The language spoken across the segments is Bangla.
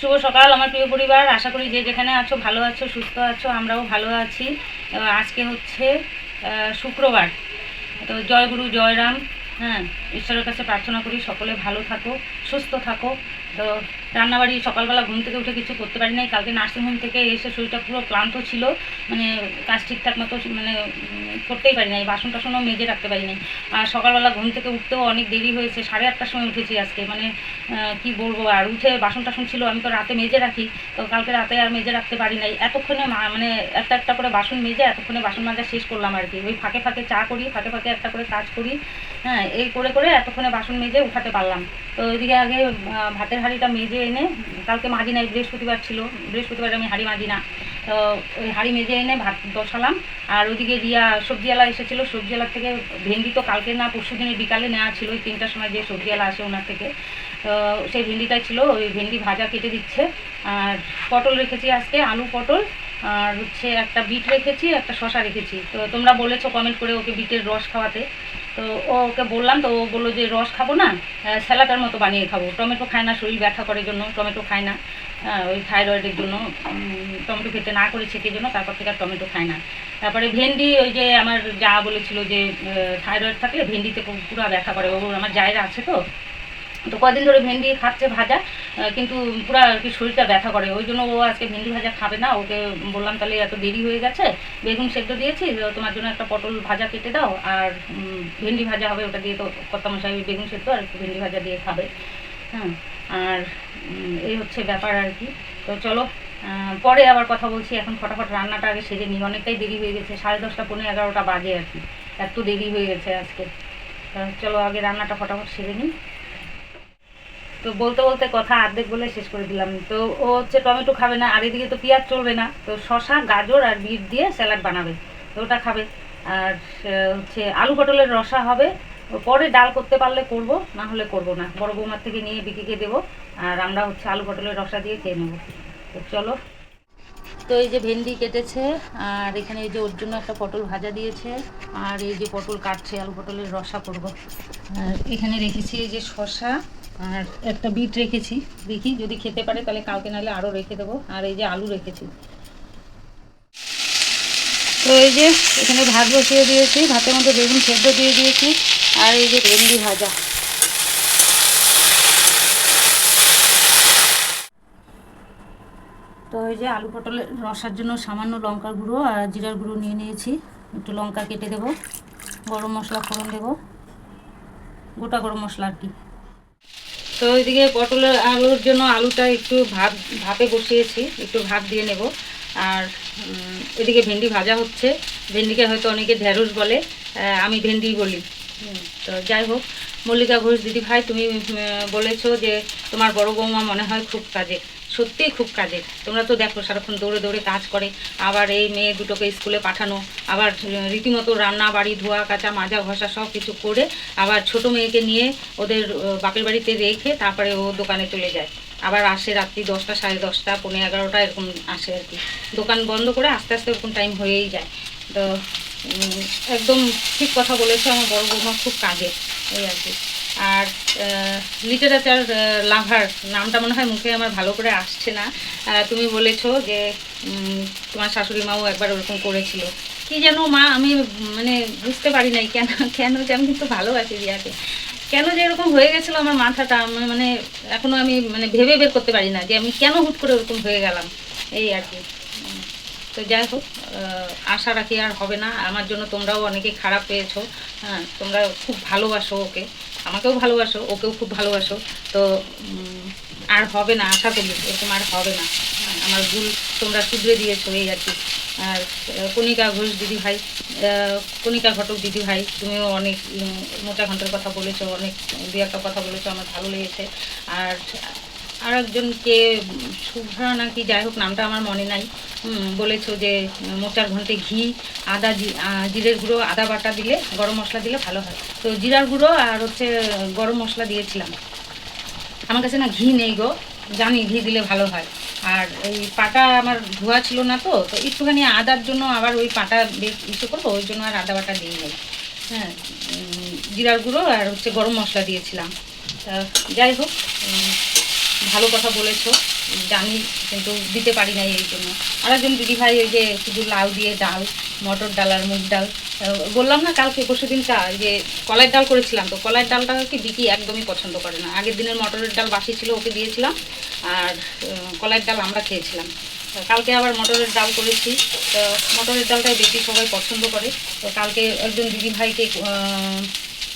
শুভ সকাল, আমার প্রিয় পরিবার। আশা করি যে যেখানে আছো, ভালো আছো, সুস্থ আছো, আমরাও ভালো আছি। আজকে হচ্ছে শুক্রবার। তো জয় গুরু জয়রাম হ্যাঁ ঈশ্বরের কাছে প্রার্থনা করি সকলে ভালো থাকো, সুস্থ থাকো। তো রান্নাবাড়ি, সকালবেলা ঘুম থেকে উঠে কিছু করতে পারি নাই। কালকে নার্সিংহোম থেকে এসে শরীরটা পুরো ক্লান্ত ছিল। মানে কাজ ঠিকঠাক মতো মানে করতেই পারি নাই, বাসন টাসনও মেজে রাখতে পারি নাই। আর সকালবেলা ঘুম থেকে উঠতেও অনেক দেরি হয়েছে, সাড়ে আটটার সময় উঠেছি আজকে। মানে কি বলব? আর উঠে বাসন টাসন ছিল, আমি তো রাতে মেজে রাখি, তো কালকে রাতে আর মেজে রাখতে পারি নাই। এতক্ষণে মানে একটা একটা করে বাসন মেজে এতক্ষণে বাসন মাজা শেষ করলাম আর কি। ওই ফাঁকে ফাঁকে চা করি, ফাঁকে ফাঁকে একটা করে কাজ করি হ্যাঁ এই করে করে এতক্ষণে বাসন মেজে উঠাতে পারলাম। তো ওইদিকে আগে ভাতের হাঁড়িটা মেজে এনে, কালকে মাজি নাই, বৃহস্পতিবার ছিল, বৃহস্পতিবার আমি হাঁড়ি মাজি না। তো ওই হাঁড়ি মেজে এনে ভাত বসালাম, আর ওইদিকে রিয়া সবজিওয়ালা এসেছিল, সবজিওয়ালার থেকে ভেন্ডি তো কালকে না, পরশু দিনের বিকালে নেওয়া ছিল, ওই তিনটার সময় যে সবজিওয়ালা আসে ওনার থেকে। তো সেই ভেন্ডিটাই ছিল, ওই ভেন্ডি ভাজা কেটে দিচ্ছে। আর পটল রেখেছি আজকে, আলু পটল, আর হচ্ছে একটা বিট রেখেছি, একটা শশা রেখেছি। তো তোমরা বলেছ কমেন্ট করে ওকে বিটের রস খাওয়াতে। তো ওকে বললাম, তো ও বলল যে রস খাব না স্যালাটার মতো বানিয়ে খাব। টমেটো খায় না, শরীর ব্যথা করার জন্য টমেটো খায় না ওই থাইরয়েডের জন্য। টমেটো খেতে না করে সেই জন্য তারপর থেকে আর টমেটো খায় না। তারপরে ভেন্ডি, ওই যে আমার যা বলেছিল যে থাইরয়েড থাকলে ভেন্ডিতে পুরো ব্যথা করে। ও আমার জায়গা আছে তো? তো কদিন ধরে ভেন্ডি খাচ্ছে ভাজা কিন্তু পুরো আর কি শরীরটা ব্যথা করে। ওই জন্য ও আজকে ভেন্ডি ভাজা খাবে না। ওকে বললাম, তাহলে এত দেরি হয়ে গেছে, বেগুন সেদ্ধ দিয়েছি তোমার জন্য একটা পটল ভাজা কেটে দাও, আর ভেন্ডি ভাজা হবে ওটা দিয়ে তো কত্তা মশাই বেগুন সেদ্ধ আর ভেন্ডি ভাজা দিয়ে খাবে। হ্যাঁ আর এই হচ্ছে ব্যাপার আর কি। তো চলো পরে আবার কথা বলছি। এখন ফটাফট রান্নাটা আগে সেরে নিই। অনেকটাই দেরি হয়ে গেছে, সাড়ে দশটা পনেরো এগারোটা বাজে আর কি। এত দেরি হয়ে গেছে আজকে। চলো, আগে রান্নাটা ফটাফট সেরে নিই। তো বলতে বলতে কথা অর্ধেক বলে শেষ করে দিলাম। তো ও হচ্ছে টমেটো খাবে না, আর এদিকে তো পেঁয়াজ চলবে না। তো শশা গাজর আর বিট দিয়ে স্যালাড বানাবে। তো ওটা খাবে। আর হচ্ছে আলু পটলের রসা হবে। পরে ডাল করতে পারলে করব, না হলে করব না। বড় বৌমার থেকে নিয়ে বিকিকে দেবো। আর আমরা হচ্ছে আলু পটলের রসা দিয়ে খেয়ে নেব। তো চলো। তো এই যে ভেন্ডি কেটেছে, আর এখানে এই যে ওর জন্য একটা পটল ভাজা দিয়েছে, আর এই যে পটল কাটছে, আলু পটলের রসা করব। আর এখানে রেখেছি এই যে শসা। আর একটা বিট রেখেছি, দেখি যদি খেতে পারে তাহলে কালকে নাহলে আরও রেখে দেবো। আর এই যে আলু রেখেছি। তো এই যে এখানে ভাত বসিয়ে দিয়েছি, ভাতের মধ্যে বেগুন সেদ্ধ দিয়ে দিয়েছি, আর এই যে ভেন্ডি ভাজা। তো এই যে আলু পটলের রসার জন্য সামান্য লঙ্কার গুঁড়ো আর জিরার গুঁড়ো নিয়ে নিয়েছি। একটু লঙ্কা কেটে দেব, গরম মশলা ফোড়ন দেব, গোটা গরম মশলা আর কি। তো ওইদিকে পটলের আলুর জন্য আলুটা একটু ভাপ ভাপে বসিয়েছি একটু ভাপ দিয়ে নেব। আর এদিকে ভেন্ডি ভাজা হচ্ছে। ভেন্ডিকে হয়তো অনেকে ঢেঁড়স বলে আমি ভেন্ডি বলি। তো যাই হোক মল্লিকা ঘোষ দিদি ভাই তুমি বলেছ যে তোমার বড় বৌমা মনে হয় খুব কাজে সত্যিই খুব কাজের। তোমরা তো দেখো সারাক্ষণ দৌড়ে দৌড়ে কাজ করে, আবার এই মেয়ে দুটোকে স্কুলে পাঠানো, আবার রীতিমতো রান্না বাড়ি, ধোয়া, কাচা, মাজা, ঘষা সব কিছু করে আবার ছোট মেয়েকে নিয়ে ওদের বাপের বাড়িতে রেখে তারপরে ও দোকানে চলে যায়। আবার আসে রাত্রি দশটা, সাড়ে দশটা পনেরো এগারোটা এরকম আসে আর কি। দোকান বন্ধ করে আস্তে আস্তে ওরকম টাইম হয়েই যায়। তো একদম ঠিক কথা বলেছ আমার বড় বৌমা, খুব কাজে এই আর কি। আর লিটারেচার লাভার নামটা মনে হয় মুখে আমার ভালো করে আসছে না। তুমি বলেছ যে তোমার শাশুড়ি মাও একবার ওরকম করেছিল। কি যেন মা, আমি মানে বুঝতে পারি নাই কেন কেন যে আমি কিন্তু ভালোবাসি রিয়াকে। কেন যে এরকম হয়ে গেছিল আমার মাথাটা, আমি মানে এখনও আমি মানে ভেবে বের করতে পারি না যে আমি কেন হুট করে ওরকম হয়ে গেলাম। এই আর কি। তো যাই হোক আশা রাখি আর হবে না। আমার জন্য তোমরাও অনেকে খারাপ পেয়েছ। হ্যাঁ তোমরা খুব ভালোবাসো ওকে। আমাকেও ভালোবাসো ওকেও খুব ভালোবাসো। তো আর হবে না আশা করি এরকম আর হবে না। হ্যাঁ, আমার ভুল তোমরা শুধরে দিয়েছ এই আর কি। আর কণিকা ঘোষ দিদি ভাই কণিকা ঘটক দিদি ভাই তুমিও অনেক মোটা ঘণ্টার কথা বলেছ অনেক দু একটা কথা বলেছ আমার ভালো লেগেছে। আর আর একজনকে শুভ্রা নাকি যাই হোক, নামটা আমার মনে নাই। বলেছ যে মোচার ঘন্টে ঘি, আদা জিরের গুঁড়ো, আদা বাটা দিলে, গরম মশলা দিলে ভালো হয়। তো জিরার গুঁড়ো আর হচ্ছে গরম মশলা দিয়েছিলাম। আমার কাছে না ঘি নেই গো, জানি ঘি দিলে ভালো হয়। আর এই পাটা আমার ধোয়া ছিল না তো তো একটুখানি আদার জন্য আবার ওই পাটা ইসে করব, ওই জন্য আর আদা বাটা দিই নেই হ্যাঁ জিরার গুঁড়ো আর হচ্ছে গরম মশলা দিয়েছিলাম। তা যাই হোক ভালো কথা বলেছ। জানি কিন্তু দিতে পারি না এই জন্য। আর একজন দিদিভাই ওই যে শুধু লাউ দিয়ে ডাল, মটর ডাল আর মুগ ডাল বললাম না কালকে পরশু দিনটা যে কলাইয়ের ডাল করেছিলাম তো, কলাইয়ের ডালটা কি বিকি একদমই পছন্দ করে না। আগের দিনের মটরের ডাল বাসি ছিল, ওকে দিয়েছিলাম। আর কলাইয়ের ডাল আমরা খেয়েছিলাম। কালকে আবার মটরের ডাল করেছি। তো মটরের ডালটাই বেশি সবাই পছন্দ করে। তো কালকে একজন দিদিভাইকে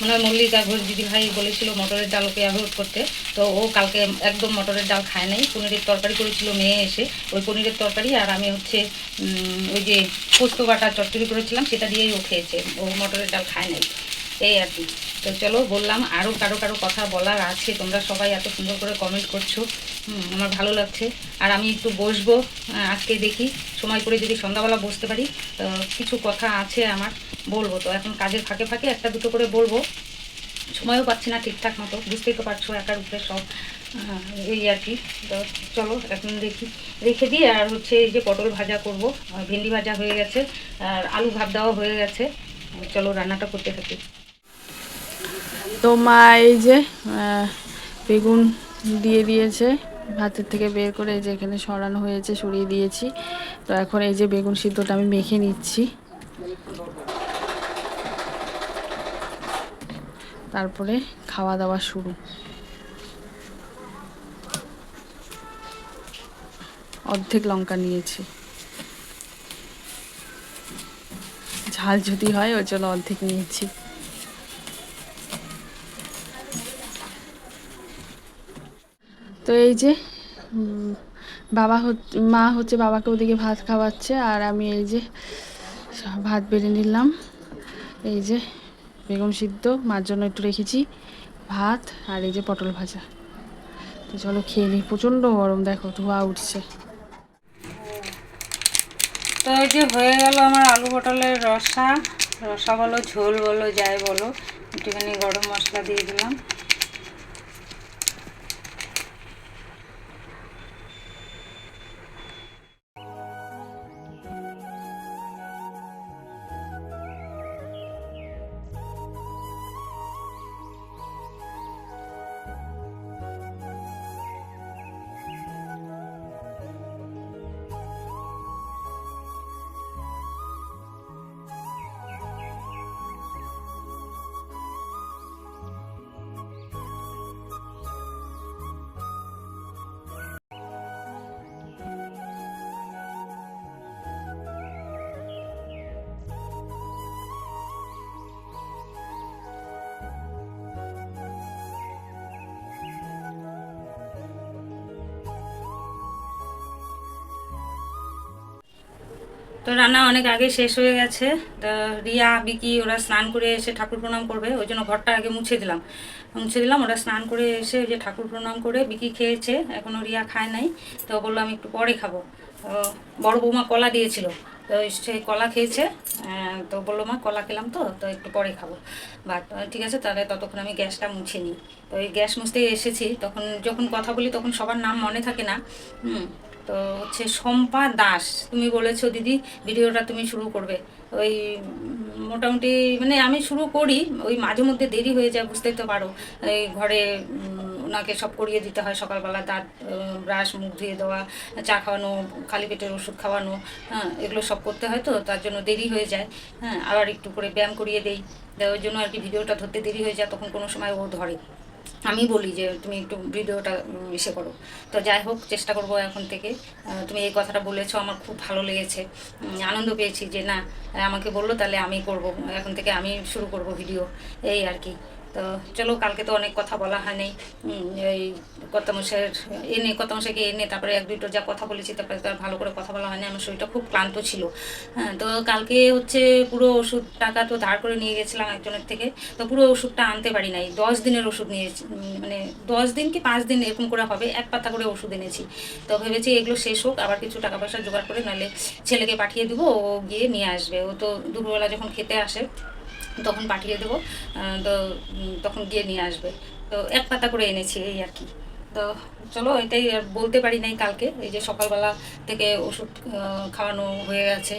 মনে মল্লিকা ঘোষ দিদিভাই বলেছিল মটরের ডাল ওকে অ্যাভয়েড করতে। তো ও কালকে একদম মটরের ডাল খায় নাই, পনিরের তরকারি করেছিল মেয়ে এসে। ওই পনিরের তরকারি আর আমি হচ্ছে ওই যে পোস্ত বাটা চচ্চড়ি করেছিলাম, সেটা দিয়েই ও খেয়েছে। ও মটরের ডাল খায় নাই। এই আর কি। তো চলো বললাম আরও কারও কারও কথা বলার আছে, তোমরা সবাই এত সুন্দর করে কমেন্ট করছ। আমার ভালো লাগছে। আর আমি একটু বসবো আজকে দেখি। সময় করে যদি সন্ধ্যাবেলা বসতে পারি কিছু কথা আছে আমার। বলব। তো এখন কাজের ফাঁকে ফাঁকে একটা দুটো করে বলব। সময়ও পাচ্ছি না ঠিকঠাক মতো, বুঝতেই তো পারছ একার উপরে সব এই আর কি। তো চলো, এখন দেখি, রেখে দিই। আর হচ্ছে এই যে পটল ভাজা করব ভেন্ডি ভাজা হয়ে গেছে, আর আলু ভাব দেওয়া হয়ে গেছে। চলো, রান্নাটা করতে থাকি। তো মা এই যে বেগুন দিয়ে দিয়েছে, ভাতের থেকে বের করে এই যে এখানে সরানো হয়েছে, সরিয়ে দিয়েছি। তো এখন এই যে বেগুন সিদ্ধটা আমি মেখে নিচ্ছি। তারপরে খাওয়া দাওয়া শুরু। অর্ধেক লঙ্কা নিয়েছি। ঝাল যদি হয়, ওই জন্য অর্ধেক নিয়েছি। তো এই যে বাবা মা হচ্ছে বাবাকে ওদিকে ভাত খাওয়াচ্ছে, আর আমি এই যে ভাত বেড়ে নিলাম। এই যে বেগুন সিদ্ধ, মার জন্য একটু রেখেছি ভাত আর এই যে পটল ভাজা। তো চলো খেয়ে নিই প্রচণ্ড গরম, দেখো ধোয়া উঠছে। তো এই যে হয়ে গেল আমার আলু পটলের রসা রসা বলো, ঝোল বলো, যাই বলো, একটুখানি গরম মশলা দিয়ে দিলাম। তো রান্না অনেক আগে শেষ হয়ে গেছে। তো রিয়া, বিকি ওরা স্নান করে এসে ঠাকুর প্রণাম করবে। ওই জন্য ঘরটা আগে মুছে দিলাম। মুছে দিলাম, ওরা স্নান করে এসে ওই যে ঠাকুর প্রণাম করে বিকি খেয়েছে। এখনও রিয়া খায় নাই। তো বলল আমি একটু পরে খাব। বড় বৌমা কলা দিয়েছিল। তো সেই কলা খেয়েছে। তো বলল, মা, কলা খেলাম তো তো একটু পরে খাব। বাট ঠিক আছে, তাহলে ততক্ষণ আমি গ্যাসটা মুছে নিই। তো এই গ্যাস মুছতে এসেছি। তখন যখন কথা বলি, তখন সবার নাম মনে থাকে না। হুম। তো হচ্ছে শম্পা দাস, তুমি বলেছ দিদি ভিডিওটা তুমি শুরু করবে। ওই মোটামুটি মানে আমি শুরু করি, ওই মাঝে মধ্যে দেরি হয়ে যায়, বুঝতেই তো পারো। এই ঘরে ওনাকে সব করিয়ে দিতে হয় সকালবেলা দাঁত ব্রাশ, মুখ ধুয়ে দেওয়া, চা খাওয়ানো, খালি পেটের ওষুধ খাওয়ানো হ্যাঁ এগুলো সব করতে হয় তো, তার জন্য দেরি হয়ে যায়। হ্যাঁ আবার একটু করে ব্যায়াম করিয়ে দেই। ওই জন্য আর কি ভিডিওটা ধরতে দেরি হয়ে যায়, তখন কোনো সময় ও ধরে। আমি বলি যে তুমি একটু ভিডিওটা এসে করো। তো যাই হোক, চেষ্টা করব এখন থেকে। তুমি এই কথাটা বলেছ, আমার খুব ভালো লেগেছে। আনন্দ পেয়েছি যে না, আমাকে বলল, তাহলে আমি করব। এখন থেকে আমি শুরু করব ভিডিও। এই আর কি। তো চলো, কালকে তো অনেক কথা বলা হয় নাই এই কর্তামশাইয়ের এনে কর্তামশাইকে এনে তারপরে এক দুটো যা কথা বলেছি, তারপরে তো আর ভালো করে কথা বলা হয়নি। আমার শরীরটা খুব ক্লান্ত ছিল। হ্যাঁ তো কালকে হচ্ছে পুরো ওষুধ টাকা তো ধার করে নিয়ে গেছিলাম একজনের থেকে। তো পুরো ওষুধটা আনতে পারি নাই। দশ দিনের ওষুধ নিয়েছি। মানে দশ দিন কি পাঁচ দিন এরকম করে হবে, এক পাতা করে ওষুধ এনেছি। তো ভেবেছি এগুলো শেষ হোক, আবার কিছু টাকা পয়সা জোগাড় করে নাহলে ছেলেকে পাঠিয়ে দেবো, ও গিয়ে নিয়ে আসবে। ও তো দুপুরবেলা যখন খেতে আসে তখন পাঠিয়ে দেবো তো তখন গিয়ে নিয়ে আসবে। তো এক পাতা করে এনেছি এই আর কি। তো চলো, এটাই আর বলতে পারি নাই কালকে। এই যে সকালবেলা থেকে ওষুধ খাওয়ানো হয়ে গেছে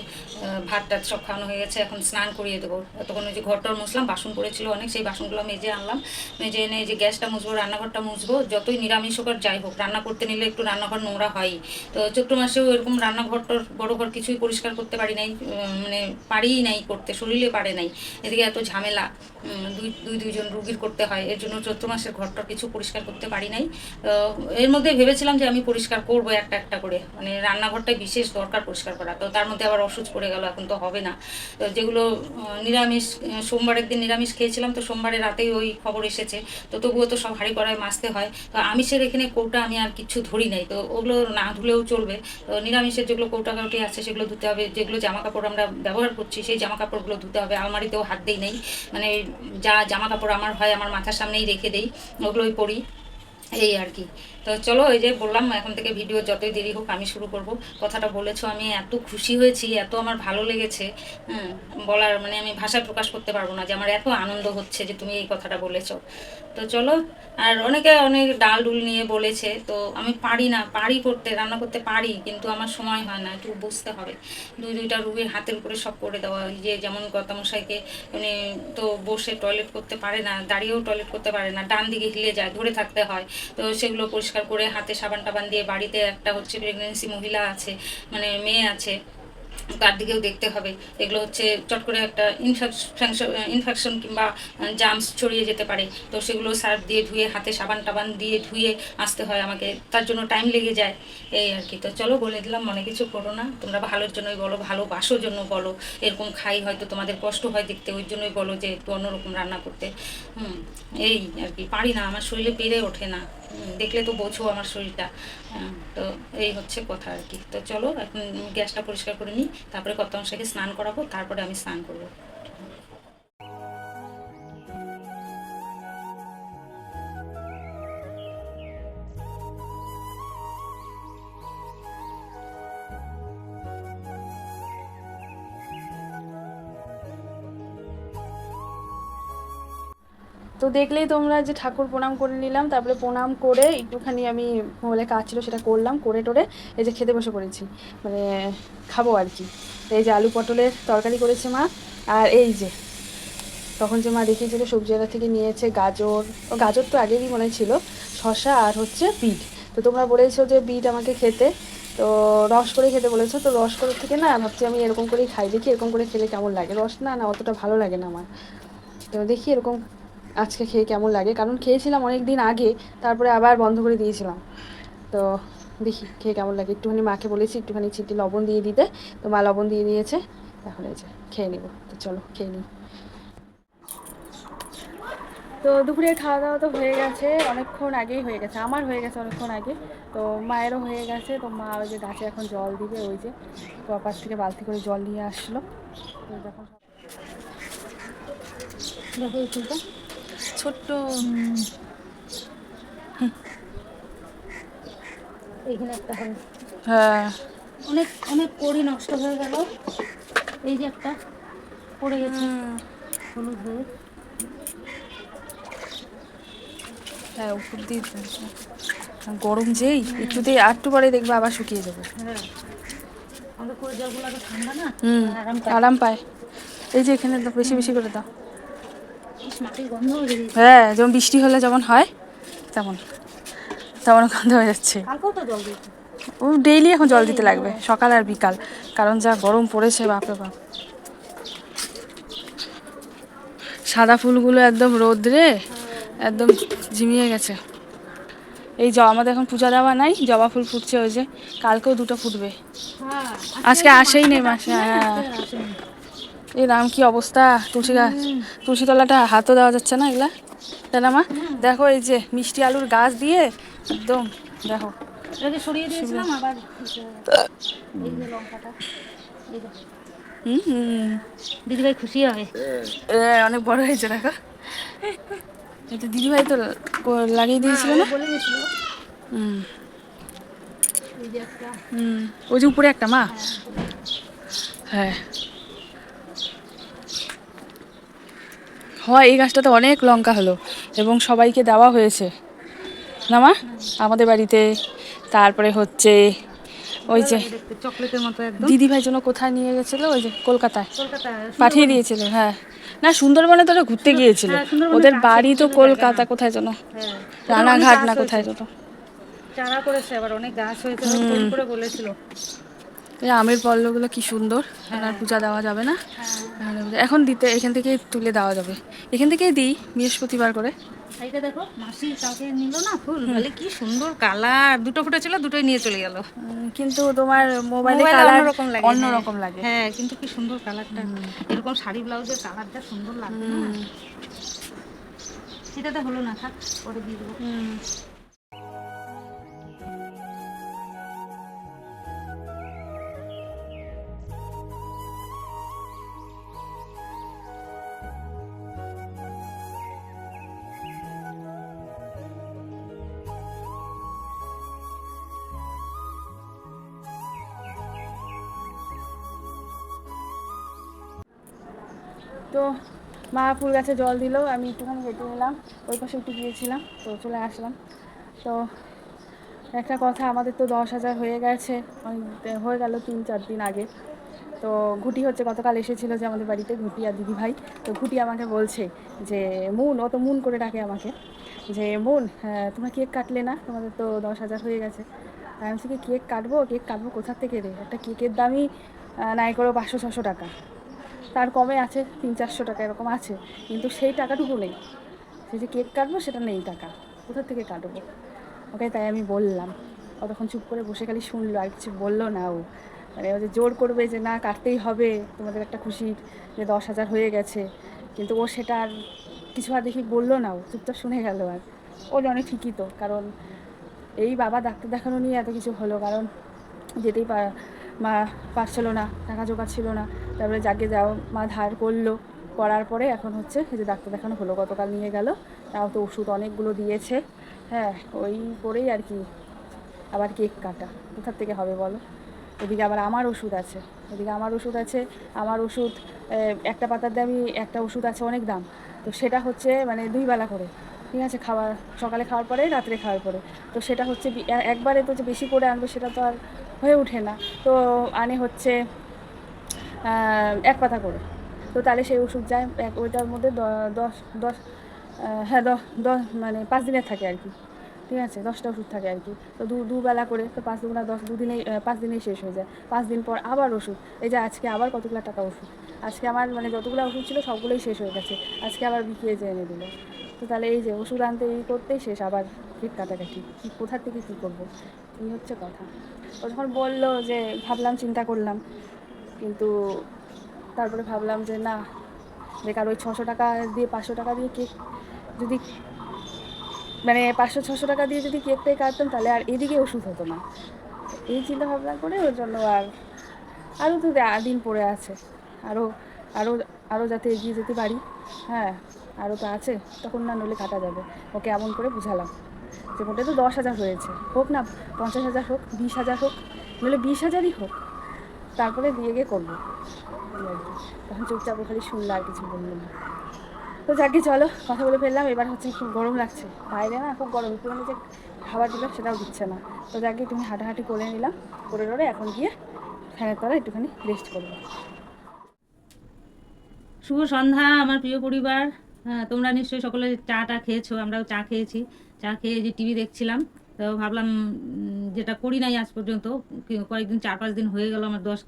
ভাত টাত সব খাওয়ানো হয়ে গেছে, এখন স্নান করিয়ে দেবো। তখন ওই যে ঘরটার মুছলাম, বাসন পড়েছিল অনেক, সেই বাসনগুলো মেজে আনলাম। মেজে এনে যে গ্যাসটা মুছবো, রান্নাঘরটা মুছবো, যতই নিরামিষ হোক আর যাই হোক, রান্না করতে নিলে একটু রান্নাঘর নোংরা হয়ই। তো চৈত্র মাসেও এরকম রান্নাঘরটার বড় ঘর কিছুই পরিষ্কার করতে পারি নাই মানে পারিই নাই করতে, শরীরে পারে নাই। এদিকে এত ঝামেলা। দুই দুই, দুইজন রুগীর করতে হয়। এর জন্য চৈত্র মাসের ঘরটা কিছু পরিষ্কার করতে পারি নাই। এর মধ্যে ভেবেছিলাম যে আমি পরিষ্কার করব একটা একটা করে। মানে রান্নাঘরটাই বিশেষ দরকার পরিষ্কার করা। তো তার মধ্যে আবার অসুচ পড়ে গেল, এখন তো হবে না। তো যেগুলো নিরামিষ সোমবারের দিন নিরামিষ খেয়েছিলাম, তো সোমবারে রাতেই ওই খবর এসেছে। তো তবুও তো সব হাঁড়ি কড়ায় মাজতে হয়। তো আমিষের এখানে কৌটা আমি আর কিছু ধরি নাই। তো ওগুলো না ধুলেও চলবে। তো নিরামিষের যেগুলো কৌটা কাউটি আছে, সেগুলো ধুতে হবে। যেগুলো জামা কাপড় আমরা ব্যবহার করছি, সেই জামা কাপড়গুলো ধুতে হবে। আলমারিতেও হাত দেই নেই। মানে যা জামা কাপড় আমার হয়, আমার মাথার সামনেই রেখে দেই, ওগুলোই পরি, এই আর কি। তো চলো ওই যে বললাম, এখন থেকে ভিডিও যতই দেরি হোক আমি শুরু করব। কথাটা বলেছ, আমি এত খুশি হয়েছি, এত আমার ভালো লেগেছে। বলার মানে আমি ভাষায় প্রকাশ করতে পারব না যে আমার এত আনন্দ হচ্ছে যে তুমি এই কথাটা বলেছ। তো চলো, আর অনেকে অনেক ডাল ডুল নিয়ে বলেছে, তো আমি পারি না, পারি করতে, রান্না করতে পারি, কিন্তু আমার সময় হয় না, একটু বুঝতে হবে। দুই দুইটা রুগীর হাতের উপরে সব করে দেওয়া যে যেমন গতামশাইকে মানে তো বসে টয়লেট করতে পারে না, দাঁড়িয়েও টয়লেট করতে পারে না, ডান দিকে হিলে যায়, ধরে থাকতে হয়। তো সেগুলো পরিষ্কার করে হাতে সাবান টাবান দিয়ে বাড়িতে একটা হচ্ছে প্রেগনেন্সি মহিলা আছে মানে মেয়ে আছে, তার দিকেও দেখতে হবে। এগুলো হচ্ছে চট করে একটা ইনফেকশন কিংবা জামস ছড়িয়ে যেতে পারে। তো সেগুলো সার্ফ দিয়ে ধুয়ে, হাতে সাবান টাবান দিয়ে ধুয়ে আসতে হয় আমাকে। তার জন্য টাইম লেগে যায়, এই আর কি। তো চলো বলে দিলাম, মনে কিছু করো না। তোমরা ভালোর জন্যই বলো ভালো ভালোবাসোর জন্য বলো। এরকম খাই, হয়তো তোমাদের কষ্ট হয় দেখতে, ওই জন্যই বলো যে একটু অন্যরকম রান্না করতে। হুম, এই আর কি। পারি না, আমার শরীরে পেরে ওঠে না। দেখলে তো বোঝো আমার শরীরটা। তো এই হচ্ছে কথা আর কি। তো চলো, এখন গ্যাসটা পরিষ্কার করে নিই, তারপরে কত অংশকে স্নান করাবো, তারপরে আমি স্নান করব। তো দেখলেই তোমরা যে ঠাকুর প্রণাম করে নিলাম, তারপরে প্রণাম করে একটুখানি আমি মোবাইলে কাজ ছিল সেটা করলাম, করে টোরে এই যে খেতে বসে পড়েছি মানে খাব আর কি। এই যে আলু পটলের তরকারি করেছে মা, আর এই যে, তখন যে মা দেখিয়েছিল সবজিওয়ালা থেকে নিয়েছে গাজর, ও গাজর তো আগেরই মনে ছিল শশা আর হচ্ছে বিট। তো তোমরা বলেছ যে বিট আমাকে খেতে, তো রস করে খেতে বলেছ, তো রস করে থেকে না ভাবছি আমি এরকম করেই খাই, দেখি এরকম করে খেলে কেমন লাগে। রস না না অতটা ভালো লাগে না আমার। তো দেখি এরকম আজকে খেয়ে কেমন লাগে? কারণ খেয়েছিলাম অনেক দিন আগে, তারপরে আবার বন্ধ করে দিয়েছিলাম। তো দেখি খেয়ে কেমন লাগে? একটুখানি মাকে বলেছি, একটুখানি ছিটি লবণ দিয়ে দিতে। তো মা লবণ দিয়ে দিয়েছে, তাহলে যে খেয়ে নেব। তো চলো, খেয়ে নিই। তো দুপুরে খাওয়া দাওয়া তো হয়ে গেছে, অনেকক্ষণ আগেই হয়ে গেছে। আমার হয়ে গেছে অনেকক্ষণ আগে। তো মায়েরও হয়ে গেছে। তো মা ওই যে গাছে এখন জল দিবে, ওই যে পাশ থেকে বালতি করে জল নিয়ে আসলো। তো যখন দেখো এই ছোট্ট একটা হ্যাঁ। অনেক অনেক কড়ি নষ্ট হয়ে গেল। এই যে একটা পড়ে গেছে। হলুদ হয়ে। হ্যাঁ উপর দিয়ে। গরম যেই একটুতেই আটটু পরে দেখবে আবার শুকিয়ে যাবে। হ্যাঁ। আরাম পায়। এই যে এখানে বেশি বেশি করে দাও। হয়ে যেমন বৃষ্টি হলে যেমন হয় তেমন তেমন গন্ধ হয়ে যাচ্ছে। ও ডেইলি এখন জল দিতে লাগবে সকাল আর বিকাল কারণ যা গরম পড়েছে বাপরে বাপ। সাদা ফুলগুলো একদম রোদ্রে একদম ঝিমিয়ে গেছে। এই জ আমাদের এখন পূজা দেওয়া নাই জবা ফুল ফুটছে ওই যে কালকেও দুটো ফুটবে। হ্যাঁ আজকে আসেই নেই মাসে হ্যাঁ। এই রাম কি অবস্থা? তুলসী গাছ তুলসী তলাটা হাতও দেওয়া যাচ্ছে না এগুলা? তাই না মা দেখো এই যে মিষ্টি আলুর গাছ দিয়ে একদম দেখো। সরিয়ে দিয়েছিলাম আবার। হুম দিদিভাই খুশি হবে। অনেক বড় হয়েছে দেখো। এটা দিদিভাই তো লাগিয়ে দিয়েছিল না? হুম। হুম ওই যে উপরে একটা মা? হ্যাঁ। হয় এই গাছটাতে অনেক লঙ্কা হলো এবং সবাইকে দেওয়া হয়েছে। না মা? আমাদের বাড়িতে তারপরে হচ্ছে ওই যে চকলেটের মতো দিদি ভাই জন্য কোথায় নিয়ে গেছিল ওই যে কলকাতায়। পাঠিয়ে দিয়েছিল হ্যাঁ। না সুন্দরবনে তো ওরা ঘুরতে গিয়েছিল। হ্যাঁ, ওদের বাড়ি তো কলকাতা কোথায় যেন? হ্যাঁ। রানাঘাট না কোথায়। যেন। চারা করেছে আবার অনেক গাছ হয়েছে করে বলেছিল। আমের পল্লগুলো কি সুন্দর। আর পূজা দেওয়া যাবে না। এখন দিতে এখান থেকেই তুলে দেওয়া যাবে। এখান থেকেই দিই বৃহস্পতিবার করে। এইটা দেখো মাসি কালকে নিল না ফুল। বলে কি সুন্দর কালার। দুটো ফুটেছিল দুটোই নিয়ে চলে গেল। কিন্তু তোমার মোবাইলে কালার অন্যরকম লাগে অন্যরকম হ্যাঁ। লাগে। হ্যাঁ কিন্তু কি সুন্দর কালারটা। এরকম শাড়ি ব্লাউজের কালারটা সুন্দর লাগবে না। সেটাতে হলো না থাক পরে দিয়ে দেবো। তো মা ফুল গাছে জল দিল আমি একটুখানি হেঁটে নিলাম ওই পাশে একটু গিয়েছিলাম তো চলে আসলাম। তো একটা কথা আমাদের তো দশ হাজার হয়ে গেছে হয়ে গেল তিন চার দিন আগে। তো ঘুটি হচ্ছে গতকাল এসেছিল যে আমাদের বাড়িতে ঘুটি আর দিদি ভাই। তো ঘুটি আমাকে বলছে যে মুন অত মুন করে ডাকে আমাকে যে মুন হ্যাঁ, তোমরা কেক কাটলে না? তোমাদের তো দশ হাজার হয়ে গেছে। আমি কেক কাটবো? কেক কাটবো কোথার থেকে রে? একটা কেকের দামই নাই করো পাঁচশো ছশো টাকা। তার কমে আছে তিন চারশো টাকা, এরকম আছে। কিন্তু সেই টাকাটুকু নেই। সে যে কেক কাটবো সেটা নেই টাকা। কোথা থেকে কাটবো? ওকে, তাই আমি বললাম। তখন চুপ করে বসে খালি শুনলো, আর কিছু বলল না ও। মানে ও যে জোর করবে যে, না, কাটতেই হবে। তোমাদের একটা খুশির যে দশ হাজার হয়ে গেছে। কিন্তু ও সেটা আর কিছু আর দেখি বলল না ও। চুপচাপ শুনে গেল আর। ও জানে ঠিকই তো, কারণ এই বাবা ডাক্তার দেখানো নিয়ে এত কিছু হলো। কারণ যেতেই পা মা পারছিল না, টাকা জোগাড় ছিল না। তারপরে যাকে যাও মা ধার করল, করার পরে এখন হচ্ছে যে ডাক্তার দেখানো হলো, গতকাল নিয়ে গেল। তাও তো ওষুধ অনেকগুলো দিয়েছে। হ্যাঁ ওই করেই আর কি। আবার কেক কাটা। কোথার থেকে হবে বলো? এদিকে আবার আমার ওষুধ আছে। এদিকে আমার ওষুধ আছে। আমার ওষুধ একটা পাতার দামই একটা ওষুধ আছে অনেক দাম। তো সেটা হচ্ছে মানে দুই বেলা করে। ঠিক আছে, খাওয়া, সকালে খাওয়ার পরে, রাত্রে খাওয়ার পরে। তো সেটা হচ্ছে একবারে তো যে বেশি করে আনবে সেটা তো আর হয়ে ওঠে না। তো আনে হচ্ছে এক পাতা করে। তো তাহলে সেই ওষুধ যায়, এক ওইটার মধ্যে দশ দশ হ্যাঁ দশ দশ মানে পাঁচ দিনের থাকে আর কি। ঠিক আছে? দশটা ওষুধ থাকে আর কি। তো দু দুবেলা করে, তো পাঁচ দুগুণা দশ দুদিনেই পাঁচ দিনেই শেষ হয়ে যায়। পাঁচ দিন পর আবার ওষুধ। এই যে আজকে আবার কতগুলো টাকা ওষুধ? আজকে আমার মানে যতগুলো ওষুধ ছিল সবগুলোই শেষ হয়ে গেছে। আজকে আবার বিকিয়ে যে এনে দিল। তো তাহলে এই যে ওষুধ আনতে এই করতেই শেষ আবার। ঠিক কাটাকাটি, কী কোথার থেকে কী করব? এই হচ্ছে কথা। ও যখন বলল যে, ভাবলাম, চিন্তা করলাম। কিন্তু তারপরে ভাবলাম যে, না, বেকার ওই ছশো টাকা দিয়ে, পাঁচশো টাকা দিয়ে কেক যদি মানে পাঁচশো, ছশো টাকা দিয়ে যদি কেকটাই কাটতাম, তাহলে আর এদিকে ওষুধ হতো না। এই চিন্তা ভাবনা করে ওর জন্য আর আরও তো দিন পড়ে আছে। আরও আরও আরও যাতে এগিয়ে যেতে পারি। হ্যাঁ আরও তো আছে, তখন না নলে কাটা যাবে। ওকে এমন করে বুঝালাম। যে মোটে তো দশ হাজার হয়েছে। হোক না, পঞ্চাশ হাজার হোক, বিশ হাজার হোক নইলে বিশ হাজারই হোক। তারপরে দিয়ে গিয়ে করব। তখন চুপচাপ খালি শুনলো আর কিছু বলল না। তো যাকে চলো, কথা বলে ফেললাম। এবার হচ্ছে খুব গরম লাগছে। বাইরে না খুব গরম, একটুখানি যে খাবার দিল সেটাও দিচ্ছে না। তো যাকে একটুখানি হাঁটাহাঁটি করে নিলাম, করে করে এখন গিয়ে ফ্যানের তলায় একটুখানি রেস্ট করব। শুভ সন্ধ্যা, আমার প্রিয় পরিবার। হ্যাঁ তোমরা নিশ্চয়ই সকলে চা টা খেয়েছো, আমরাও চা খেয়েছি। চা খেয়ে যে টিভি দেখছিলাম, তো ভাবলাম যেটা করি নাই আজ পর্যন্ত কয়েকদিন, চার পাঁচ দিন হয়ে গেল আমার দশ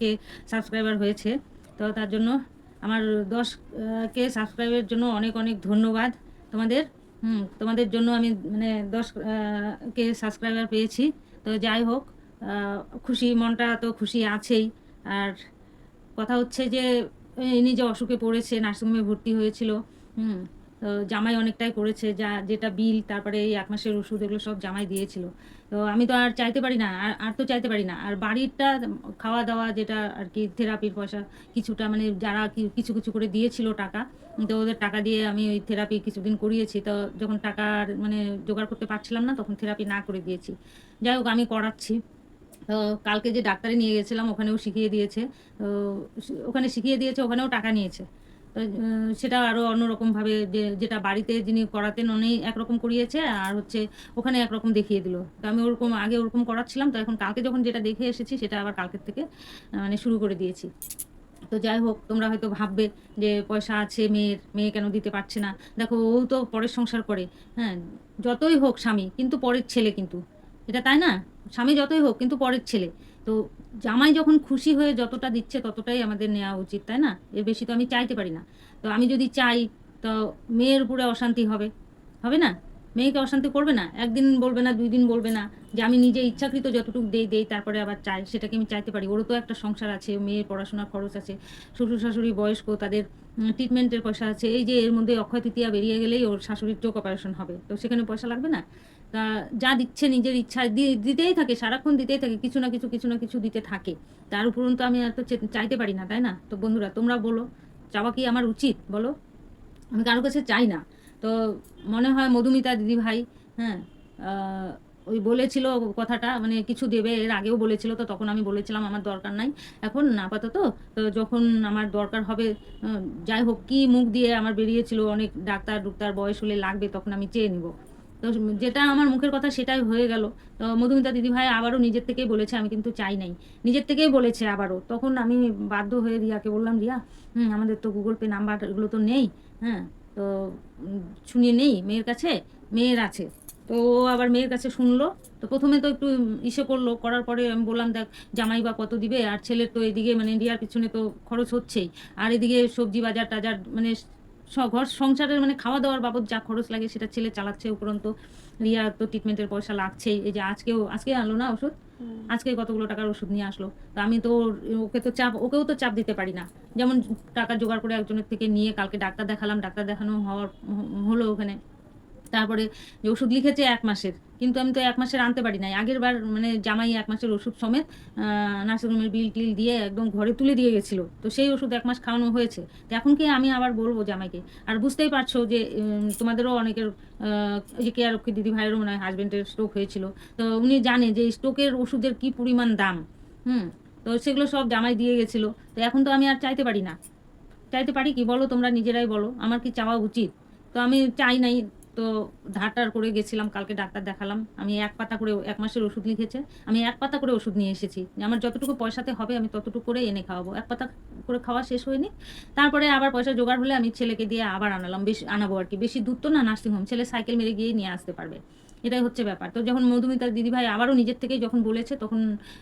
কে সাবস্ক্রাইবার হয়েছে। তো তার জন্য আমার দশ কে সাবস্ক্রাইবের জন্য অনেক অনেক ধন্যবাদ তোমাদের। হুম, তোমাদের জন্য আমি মানে দশ কে সাবস্ক্রাইবার পেয়েছি। তো যাই হোক খুশি, মনটা তো খুশি আছেই। আর কথা হচ্ছে যে ইনি যে অসুখে পড়েছে, নার্সিংহোমে ভর্তি হয়েছিল। হুম তো জামাই অনেকটাই করেছে, যা, যেটা বিল, তারপরে এই এক মাসের ওষুধ এগুলো সব জামাই দিয়েছিল। তো আমি তো আর চাইতে পারি না, আর আর তো চাইতে পারি না। আর বাড়িরটা খাওয়া দাওয়া যেটা আর কি, থেরাপির পয়সা কিছুটা মানে যারা কিছু কিছু করে দিয়েছিল টাকা, তো ওদের টাকা দিয়ে আমি ওই থেরাপি কিছুদিন করিয়েছি। তো যখন টাকার মানে জোগাড় করতে পারছিলাম না, তখন থেরাপি না করে দিয়েছি। যাই হোক, আমি করাচ্ছি। তো কালকে যে ডাক্তারে নিয়ে গেছিলাম, ওখানেও শিখিয়ে দিয়েছে। ওখানে শিখিয়ে দিয়েছে, ওখানেও টাকা নিয়েছে। সেটা আরও অন্যরকমভাবে যেটা বাড়িতে যিনি করাতেন উনি একরকম করিয়েছে, আর হচ্ছে ওখানে একরকম দেখিয়ে দিল। তো আমি ওরকম, আগে ওরকম করাচ্ছিলাম, তো এখন কালকে যখন যেটা দেখে এসেছি, সেটা আবার কালকের থেকে মানে শুরু করে দিয়েছি। তো যাই হোক, তোমরা হয়তো ভাববে যে, পয়সা আছে মেয়ের, মেয়ে কেন দিতে পারছে না? দেখো, ও তো পরের সংসার করে হ্যাঁ যতই হোক স্বামী, কিন্তু পরের ছেলে কিন্তু। এটা তাই না? স্বামী যতই হোক, কিন্তু পরের ছেলে। তো জামাই যখন খুশি হয়ে যতটা দিচ্ছে ততটাই আমাদের নেওয়া উচিত, তাই না? এর বেশি তো আমি চাইতে পারি না। তো আমি যদি চাই, তো মেয়ের উপরে অশান্তি হবে। হবে না? মেয়েকে অশান্তি করবে না? একদিন বলবে না, দুই দিন বলবে না যে আমি নিজে ইচ্ছাকৃত যতটুকু দেই দেই, তারপরে আবার চাই। সেটাকে আমি চাইতে পারি। ওরও তো একটা সংসার আছে, মেয়ের পড়াশোনার খরচ আছে, শ্বশুর শাশুড়ি বয়স্ক, তাদের ট্রিটমেন্টের পয়সা আছে। এই যে এর মধ্যে অক্ষয় তৃতীয়া বেরিয়ে গেলেই ওর শাশুড়ির চোখ অপারেশন হবে। তো সেখানে পয়সা লাগবে না? যা দিচ্ছে নিজের ইচ্ছা দিতেই থাকে, সারাক্ষণ দিতেই থাকে, কিছু না কিছু কিছু না কিছু দিতে থাকে। তার উপরন্তু আমি আর তো চাইতে পারি না, তাই না? তো বন্ধুরা, তোমরা বলো, চাওয়া কি আমার উচিত, বলো? আমি কারোর কাছে চাই না। তো মনে হয় মধুমিতা দিদি ভাই হ্যাঁ ওই বলেছিল কথাটা মানে কিছু দেবে, এর আগেও বলেছিল, তো তখন আমি বলেছিলাম, আমার দরকার নাই। এখন না আপাতত, তো যখন আমার দরকার হবে যাই হোক, কি মুখ দিয়ে আমার বেরিয়েছিল, অনেক ডাক্তার ডুক্তার বয়স হলে লাগবে, তখন আমি চেয়ে নিব। তো যেটা আমার মুখের কথা সেটাই হয়ে গেল। তো মধুমিতা দিদি ভাই আবারও নিজের থেকেই বলেছে, আমি কিন্তু চাই নাই। নিজের থেকেই বলেছে আবারও। তখন আমি বাধ্য হয়ে রিয়াকে বললাম, রিয়া, হুম, আমাদের তো গুগল পে নাম্বার এগুলো তো নেই হ্যাঁ তো শুনিয়ে নেই মেয়ের কাছে, মেয়ের আছে। তো ও আবার মেয়ের কাছে শুনলো। তো প্রথমে তো একটু ইসে করল, করার পরে আমি বললাম, দেখ, জামাই বা কত দিবে? আর ছেলের তো এদিকে মানে ইন্ডিয়ার পিছনে তো খরচ হচ্ছেই। আর এদিকে সবজি বাজার টাজার মানে ঘর সংসারের মানে খাওয়া দাওয়ার বাবদ যা খরচ লাগে সেটা ছেলে চালাচ্ছে উপরন্ত। রিয়া তো ট্রিটমেন্টের পয়সা লাগছেই। এই যে আজকেও আজকে আনলো না ওষুধ? আজকে কতগুলো টাকার ওষুধ নিয়ে আসলো? তো আমি তো ওকে তো চাপ ওকেও তো চাপ দিতে পারি না। যেমন টাকা জোগাড় করে একজনের থেকে নিয়ে কালকে ডাক্তার দেখালাম ডাক্তার দেখানো হওয়ার হলো ওখানে। তারপরে যে ওষুধ লিখেছে এক মাসের। কিন্তু আমি তো এক মাসের আনতে পারি নাই। আগের বার মানে জামাই এক মাসের ওষুধ সমেত নার্সিংহোমের বিল টিল দিয়ে একদম ঘরে তুলে দিয়ে গেছিল। তো সেই ওষুধ এক মাস খাওয়ানো হয়েছে। তো এখন কি আমি আবার বলব জামাইকে? আর বুঝতেই পারছ যে তোমাদেরও অনেকের যে কেয়ারক্ষী দিদি ভাইয়েরও মনে হয় হাজব্যান্ডের স্ট্রোক হয়েছিল। তো উনি জানে যে স্ট্রোকের ওষুধের কি পরিমাণ দাম। হুম? তো সেগুলো সব জামাই দিয়ে গেছিল। তো এখন তো আমি আর চাইতে পারি না। চাইতে পারি কি? বলো তোমরা নিজেরাই বলো। আমার কি চাওয়া উচিত? তো আমি চাই নাই। তো ধারটার করে গেছিলাম, কালকে ডাক্তার দেখালাম। আমি এক পাতা করে, এক মাসের ওষুধ লিখেছে। আমি এক পাতা করে ওষুধ নিয়ে এসেছি। আমার যতটুকু পয়সাতে হবে, আমি ততটুকু করে এনে খাওয়াবো। এক পাতা করে খাওয়া শেষ হয়নি। তারপরে আবার পয়সা জোগাড় হলে আমি ছেলেকে দিয়ে আবার আনালাম। বেশি আনাবো আর কি। বেশি দূর তো না নার্সিংহোম ছেলে সাইকেল মেরে গিয়ে নিয়ে আসতে পারবে। এটাই হচ্ছে ব্যাপার। তো যখন মধুমিতার দিদিভাই আবারও নিজের থেকেই যখন বলেছে তখন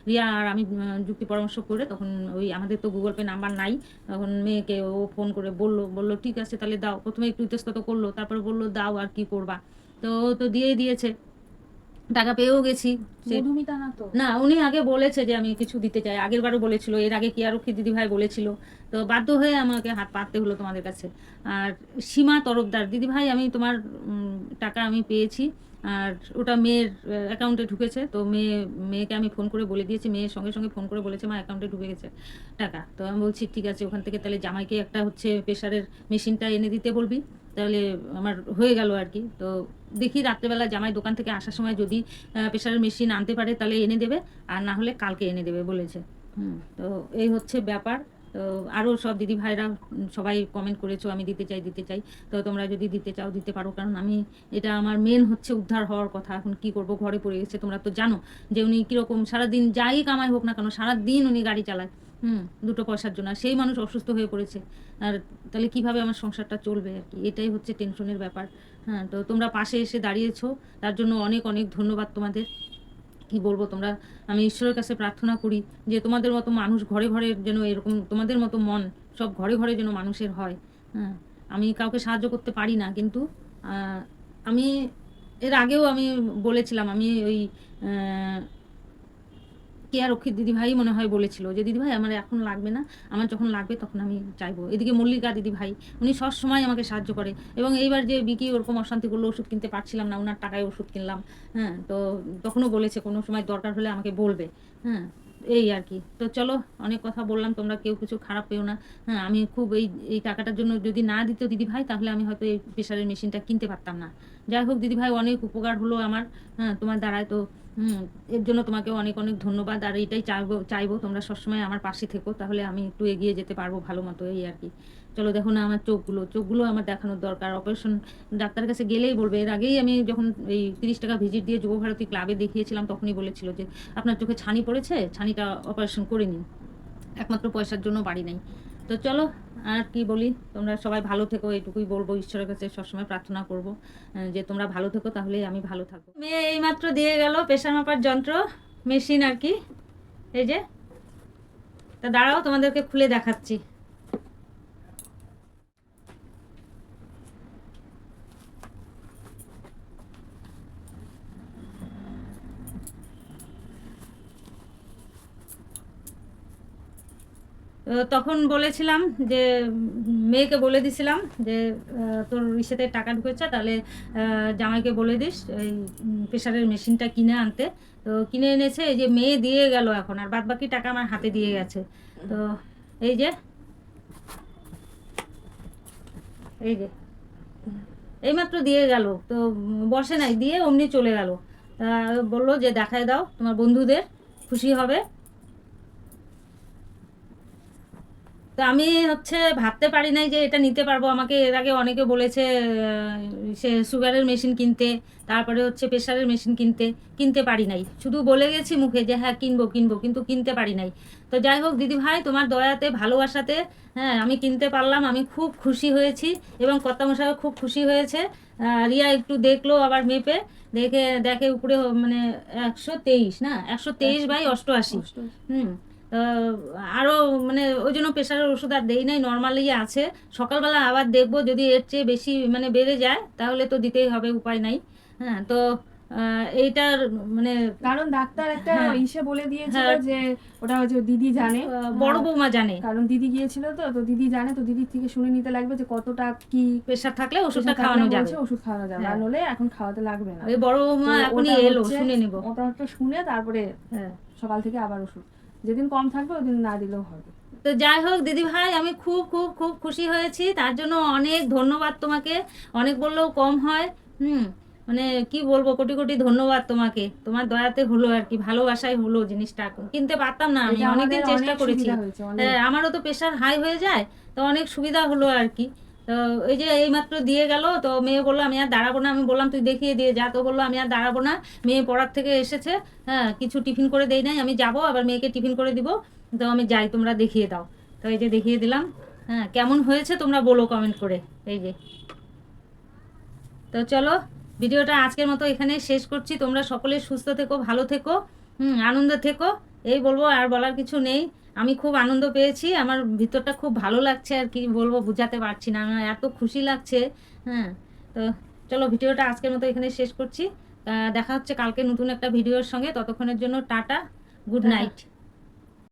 রিয়া আর আমি যুক্তি পরামর্শ করে তখন ওই আমাদের তো গুগল পে নাম্বার নাই তখন মেয়েকে ও ফোন করে বলল বলল ঠিক আছে তাহলে দাও। প্রথমে একটু ইতস্তত করল তারপরে বলল দাও আর কি করবা? তো তো দিয়েই দিয়েছে। টাকা পেয়েও গেছি। না উনি আগে বলেছে যে আমি কিছু দিতে চাই আগের বারও বলেছিল এর আগে কিয়ারক্ষী দিদি ভাই বলেছিল। তো বাধ্য হয়ে আমাকে হাত পাততে হলো তোমাদের কাছে। আর সীমা তরফদার দিদি ভাই আমি তোমার টাকা আমি পেয়েছি। আর ওটা মেয়ের অ্যাকাউন্টে ঢুকেছে। তো মেয়ে, মেয়েকে আমি ফোন করে বলে দিয়েছি, মেয়ের সঙ্গে সঙ্গে ফোন করে বলেছে, মা অ্যাকাউন্টে ঢুকে গেছে টাকা। তো আমি বলছি, ঠিক আছে, ওখান থেকে তাহলে জামাইকে একটা হচ্ছে প্রেশারের মেশিনটা এনে দিতে বলবি। তাহলে আমার হয়ে গেল আর কি। তো দেখি রাত্রেবেলা জামাই দোকান থেকে আসার সময় যদি প্রেশারের মেশিন আনতে পারে, তাহলে এনে দেবে। আর না হলে কালকে এনে দেবে বলেছে। হুম, তো এই হচ্ছে ব্যাপার। তো আরও সব দিদি ভাইরা সবাই কমেন্ট করেছ, আমি দিতে চাই দিতে চাই। তো তোমরা যদি দিতে চাও, দিতে পারো। কারণ আমি, এটা আমার মেন হচ্ছে উদ্ধার হওয়ার কথা। এখন কি করব? ঘরে পড়ে গেছে। তোমরা তো জানো যে উনি কীরকম সারাদিন যাই কামাই হোক না কেন, সারাদিন উনি গাড়ি চালায়। হুম, দুটো পয়সার জন্য। সেই মানুষ অসুস্থ হয়ে পড়েছে। আর তাহলে কীভাবে আমার সংসারটা চলবে আর কি? এটাই হচ্ছে টেনশনের ব্যাপার। হ্যাঁ তো তোমরা পাশে এসে দাঁড়িয়েছো। তার জন্য অনেক অনেক ধন্যবাদ তোমাদের। কি বলব তোমরা? আমি ঈশ্বরের কাছে প্রার্থনা করি যে তোমাদের মতো মানুষ ঘরে ঘরে যেন এরকম, তোমাদের মতো মন সব ঘরে ঘরে যেন মানুষের হয়। হ্যাঁ আমি কাউকে সাহায্য করতে পারি না, কিন্তু আমি, এর আগেও আমি বলেছিলাম, আমি ওই আহ, কেয়ারক্ষী দিদিভাই মনে হয় বলেছিল যে দিদিভাই আমার এখন লাগবে না। আমার যখন লাগবে তখন আমি চাইব। এদিকে মল্লিকা দিদিভাই উনি সবসময় আমাকে সাহায্য করে। এবং এইবার যে বিকি ওরকম অশান্তি করল ওষুধ কিনতে পারছিলাম না ওনার টাকায় ওষুধ কিনলাম হ্যাঁ তো তখনও বলেছে কোনো সময় দরকার হলে আমাকে বলবে হ্যাঁ। এই আর কি। তো চলো, অনেক কথা বললাম, তোমরা কেউ কিছু খারাপ পেও না। হ্যাঁ আমি খুব এই এই টাকাটার জন্য যদি না দিত দিদি ভাই তাহলে আমি হয়তো এই প্রেশারের মেশিনটা কিনতে পারতাম না। যাই হোক দিদি ভাই অনেক উপকার হলো আমার হ্যাঁ তোমার দ্বারায়। তো এর জন্য তোমাকে অনেক অনেক ধন্যবাদ। আর এটাই চাইব চাইব তোমরা সবসময় আমার পাশে থেকো, তাহলে আমি একটু এগিয়ে যেতে পারব ভালো মতো, এই আর কি। চলো দেখো না আমার চোখগুলো চোখগুলো আমার দেখানোর দরকার। অপারেশন ডাক্তারের কাছে গেলেই বলবে। এর আগেই আমি যখন এই তিরিশ টাকা ভিজিট দিয়ে যুবভারতী ক্লাবে দেখিয়েছিলাম, তখনই বলেছিল যে, আপনার চোখে ছানি পড়েছে? ছানিটা অপারেশন করে নিন। একমাত্র পয়সার জন্য বাড়ি নেই। তো চলো, আর কি বলি? তোমরা সবাই ভালো থেকো এইটুকুই বলব। ঈশ্বরের কাছে সবসময় প্রার্থনা করব যে তোমরা ভালো থেকো, তাহলে আমি ভালো থাকব। মেয়ে এইমাত্র দিয়ে গেল প্রেশার মাপার যন্ত্র, মেশিন আর কি। এই যে, তা দাঁড়াও, তোমাদেরকে খুলে দেখাচ্ছি। তখন বলেছিলাম যে, মেয়েকে বলে দিছিলাম যে তোর ইসেতে টাকা ঢুকেছে, তাহলে জামাইকে বলে দিস, এই প্রেশারের মেশিনটা কিনে আনতে। তো কিনে এনেছে, এই যে মেয়ে দিয়ে গেল এখন, আর বাদ বাকি টাকা আমার হাতে দিয়ে গেছে। তো এই যে এই যে, এইমাত্র দিয়ে গেল, তো বসে নাই, দিয়ে অমনি চলে গেল। তা বলল যে, দেখায় দাও, তোমার বন্ধুদের, খুশি হবে। তো আমি হচ্ছে ভাবতে পারি নাই যে এটা নিতে পারব। আমাকে এর আগে অনেকে বলেছে সে সুগারের মেশিন কিনতে তারপরে হচ্ছে প্রেশারের মেশিন কিনতে কিনতে পারি নাই। শুধু বলে গেছি মুখে যে হ্যাঁ কিনবো কিনবো। কিন্তু কিনতে পারি নাই। তো যাই হোক দিদি ভাই তোমার দয়াতে ভালোবাসাতে হ্যাঁ আমি কিনতে পারলাম। আমি খুব খুশি হয়েছি এবং কর্তামশাইও খুব খুশি হয়েছে। রিয়া একটু দেখল আবার মেপে। দেখে দেখে উপরে মানে একশো তেইশ না? একশো তেইশ বাই অষ্টআশি। হুম। আরও মানে ওই জন্য প্রেশারের ওষুধ আর দেই নাই নর্মালি আছে। সকালবেলা আবার দেখব যদি এর চেয়ে বেশি মানে বেড়ে যায় তাহলে তো দিতেই হবে উপায় নাই। হ্যাঁ তো এইটার মানে কারণ ডাক্তার একটা হ্যাঁ। ইসে বলে দিয়েছিল হ্যাঁ। যে ওটা হচ্ছে দিদি জানে। বড় বৌমা জানে। কারণ দিদি গিয়েছিল তো তো দিদি জানে তো দিদির থেকে শুনে নিতে লাগবে যে কতটা কি প্রেশার থাকলে ওষুধটা খাওয়ানো যাবে। ওষুধ খাওয়ানো যাবে আর হ্যাঁ। নলে এখন খাওয়াতে লাগবে না। ওই বড় বৌমা এখনই এলো শুনে নিব। ওটা শুনে তারপরে হ্যাঁ। সকাল থেকে আবার ওষুধ। যেদিন কম থাকবে ওই দিন না দিলেও হবে। তো যাই হোক দিদি ভাই আমি খুব খুব খুব খুশি হয়েছি। তার জন্য অনেক ধন্যবাদ তোমাকে। অনেক বললেও কম হয়। হুম মানে কি বলব কোটি কোটি ধন্যবাদ তোমাকে। তোমার দয়াতে হলো আর কি ভালোবাসায় হলো জিনিসটা। কিনতে পারতাম না আমি অনেকদিন চেষ্টা করেছি। হ্যাঁ, আমারও তো প্রেশার হাই হয়ে যায় তো অনেক সুবিধা হলো আর কি। তো এই যে এইমাত্র দিয়ে গেল, তো মেয়ে বলল, আমি আর দাঁড়াবো না। আমি বললাম, তুই দেখিয়ে দিয়ে যা। তো বলল, আমি আর দাঁড়াবো না। মেয়ে পড়ার থেকে এসেছে হ্যাঁ কিছু টিফিন করে দেই নাই। আমি যাব, আবার মেয়েকে টিফিন করে দিব। তো আমি যাই, তোমরা দেখিয়ে দাও। তো এই যে দেখিয়ে দিলাম হ্যাঁ কেমন হয়েছে তোমরা বলো কমেন্ট করে। এই যে। তো চলো, ভিডিওটা আজকের মতো এখানে শেষ করছি। তোমরা সকলে সুস্থ থেকো, ভালো থেকো, হুম, আনন্দ থেকো। এই বলব, আর বলার কিছু নেই। আমি খুব আনন্দ পেয়েছি। আমার ভিতরটা খুব ভালো লাগছে আর কি বলব বুঝাতে পারছি না। আমার এত খুশি লাগছে। হ্যাঁ তো চলো ভিডিওটা আজকের মতো এখানে শেষ করছি। দেখা হচ্ছে কালকে নতুন একটা ভিডিওর সঙ্গে। ততক্ষণের জন্য টাটা গুড নাইট।